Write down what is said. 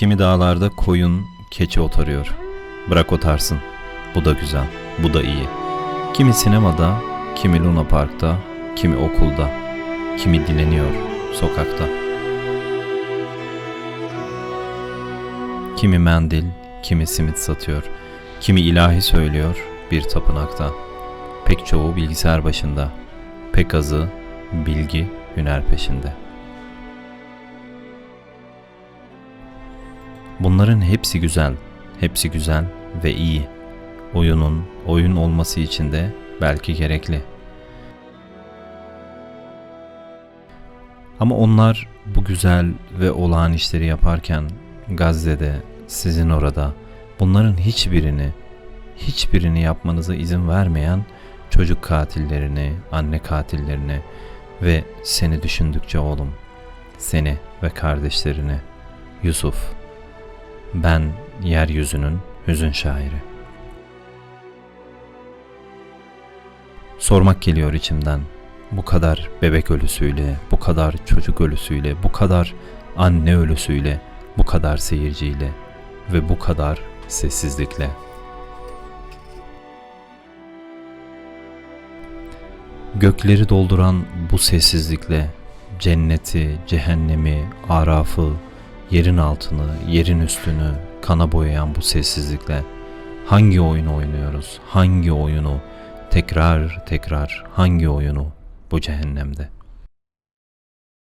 Kimi dağlarda koyun, keçi otarıyor. Bırak otarsın. Bu da güzel, bu da iyi. Kimi sinemada, kimi Luna Park'ta, kimi okulda, kimi dileniyor sokakta. Kimi mendil, kimi simit satıyor, kimi ilahi söylüyor bir tapınakta. Pek çoğu bilgisayar başında, pek azı bilgi, hüner peşinde. Bunların hepsi güzel, hepsi güzel ve iyi. Oyunun oyun olması için de belki gerekli. Ama onlar bu güzel ve olağan işleri yaparken Gazze'de, sizin orada bunların hiçbirini, hiçbirini yapmanıza izin vermeyen çocuk katillerini, anne katillerini ve seni düşündükçe oğlum, seni ve kardeşlerini, Yusuf, ben yeryüzünün hüzün şairi. Sormak geliyor içimden. Bu kadar bebek ölüsüyle, bu kadar çocuk ölüsüyle, bu kadar anne ölüsüyle, bu kadar seyirciyle ve bu kadar sessizlikle. Gökleri dolduran bu sessizlikle cenneti, cehennemi, arafı, yerin altını, yerin üstünü kana boyayan bu sessizlikle hangi oyunu oynuyoruz? Hangi oyunu? Tekrar tekrar hangi oyunu bu cehennemde?